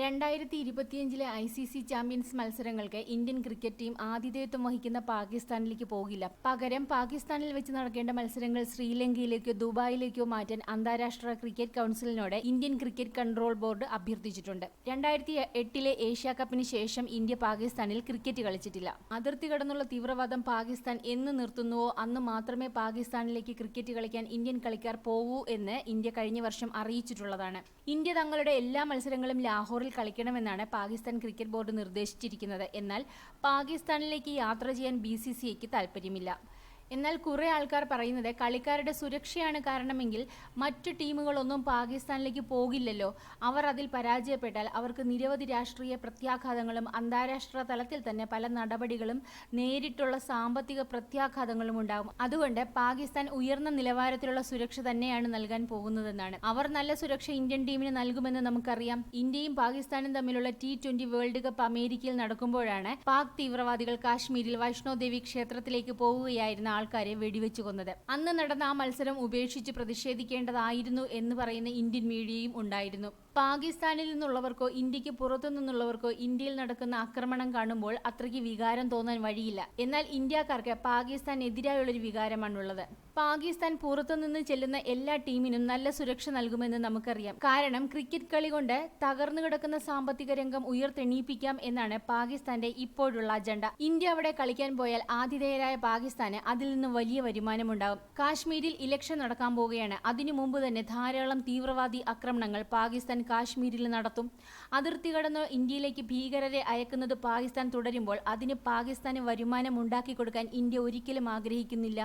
രണ്ടായിരത്തി ഇരുപത്തിയഞ്ചിലെ I C C champions മത്സരങ്ങൾക്ക് ഇന്ത്യൻ ക്രിക്കറ്റ് ടീം ആതിഥേയത്വം വഹിക്കുന്ന പാകിസ്ഥാനിലേക്ക് പോകില്ല. പകരം പാകിസ്ഥാനിൽ വെച്ച് നടക്കേണ്ട മത്സരങ്ങൾ ശ്രീലങ്കയിലേക്കോ ദുബായിലേക്കോ മാറ്റാൻ അന്താരാഷ്ട്ര ക്രിക്കറ്റ് കൗൺസിലിനോട് ഇന്ത്യൻ ക്രിക്കറ്റ് കൺട്രോൾ ബോർഡ് അഭ്യർത്ഥിച്ചിട്ടുണ്ട്. രണ്ടായിരത്തി എട്ടിലെ ഏഷ്യ കപ്പിന് ശേഷം ഇന്ത്യ പാകിസ്ഥാനിൽ ക്രിക്കറ്റ് കളിച്ചിട്ടില്ല. അതിർത്തി കടന്നുള്ള തീവ്രവാദം പാകിസ്ഥാൻ എന്ന് നിർത്തുന്നുവോ? അന്ന് മാത്രമേ പാകിസ്ഥാനിലേക്ക് ക്രിക്കറ്റ് കളിക്കാൻ ഇന്ത്യൻ കളിക്കാർ പോകൂ എന്ന് ഇന്ത്യ കഴിഞ്ഞ വർഷം അറിയിച്ചിട്ടുള്ളതാണ്. ഇന്ത്യ തങ്ങളുടെ എല്ലാ മത്സരങ്ങളും ലാഹോറിൽ കളിക്കണമെന്നാണ് പാകിസ്ഥാൻ ക്രിക്കറ്റ് ബോർഡ് നിർദ്ദേശിച്ചിരിക്കുന്നത്. എന്നാൽ പാകിസ്ഥാനിലേക്ക് യാത്ര ചെയ്യാൻ ബി സി സി ഐക്ക് താല്പര്യമില്ല എന്നാൽ കുറെ ആൾക്കാർ പറയുന്നത് കളിക്കാരുടെ സുരക്ഷയാണ് കാരണമെങ്കിൽ മറ്റു ടീമുകളൊന്നും പാകിസ്ഥാനിലേക്ക് പോകില്ലല്ലോ. അവർ അതിൽ പരാജയപ്പെട്ടാൽ അവർക്ക് നിരവധി രാഷ്ട്രീയ പ്രത്യാഘാതങ്ങളും അന്താരാഷ്ട്ര തലത്തിൽ തന്നെ പല നടപടികളും നേരിട്ടുള്ള സാമ്പത്തിക പ്രത്യാഘാതങ്ങളും ഉണ്ടാകും. അതുകൊണ്ട് പാകിസ്ഥാൻ ഉയർന്ന നിലവാരത്തിലുള്ള സുരക്ഷ തന്നെയാണ് നൽകാൻ പോകുന്നതെന്നാണ്. അവർ നല്ല സുരക്ഷ ഇന്ത്യൻ ടീമിന് നൽകുമെന്ന് നമുക്കറിയാം. ഇന്ത്യയും പാകിസ്ഥാനും തമ്മിലുള്ള ടി ട്വന്റി വേൾഡ് കപ്പ് അമേരിക്കയിൽ നടക്കുമ്പോഴാണ് പാക് തീവ്രവാദികൾ കാശ്മീരിൽ വൈഷ്ണോദേവി ക്ഷേത്രത്തിലേക്ക് പോവുകയായിരുന്ന ആൾക്കാരെ വെടിവെച്ചു കൊന്നത്. അന്ന് നടന്ന ആ മത്സരം ഉപേക്ഷിച്ച് പ്രതിഷേധിക്കേണ്ടതായിരുന്നു എന്ന് പറയുന്ന ഇന്ത്യൻ മീഡിയയും ഉണ്ടായിരുന്നു. പാകിസ്ഥാനിൽ നിന്നുള്ളവർക്കോ ഇന്ത്യയ്ക്ക് പുറത്തു നിന്നുള്ളവർക്കോ ഇന്ത്യയിൽ നടക്കുന്ന ആക്രമണം കാണുമ്പോൾ അത്രയ്ക്ക് വികാരം തോന്നാൻ വഴിയില്ല. എന്നാൽ ഇന്ത്യക്കാർക്ക് പാകിസ്ഥാൻ എതിരായുള്ളൊരു വികാരമാണുള്ളത്. പാകിസ്ഥാൻ പുറത്തുനിന്ന് ചെല്ലുന്ന എല്ലാ ടീമിനും നല്ല സുരക്ഷ നൽകുമെന്ന് നമുക്കറിയാം. കാരണം ക്രിക്കറ്റ് കളി കൊണ്ട് തകർന്നു കിടക്കുന്ന സാമ്പത്തിക രംഗം ഉയർത്തെണീപ്പിക്കാം എന്നാണ് പാകിസ്ഥാന്റെ ഇപ്പോഴുള്ള അജണ്ട. ഇന്ത്യ അവിടെ കളിക്കാൻ പോയാൽ ആതിഥേയരായ പാകിസ്ഥാന് അതിൽ നിന്ന് വലിയ വരുമാനമുണ്ടാകും. കാശ്മീരിൽ ഇലക്ഷൻ നടക്കാൻ പോവുകയാണ്. അതിനു മുമ്പ് തന്നെ ധാരാളം തീവ്രവാദി ആക്രമണങ്ങൾ പാകിസ്ഥാൻ കാശ്മീരിൽ നടത്തും. അതിർത്തി കടന്ന് ഇന്ത്യയിലേക്ക് ഭീകരരെ അയക്കുന്നത് പാകിസ്ഥാൻ തുടരുമ്പോൾ അതിന് പാകിസ്ഥാന് വരുമാനം ഉണ്ടാക്കി കൊടുക്കാൻ ഇന്ത്യ ഒരിക്കലും ആഗ്രഹിക്കുന്നില്ല.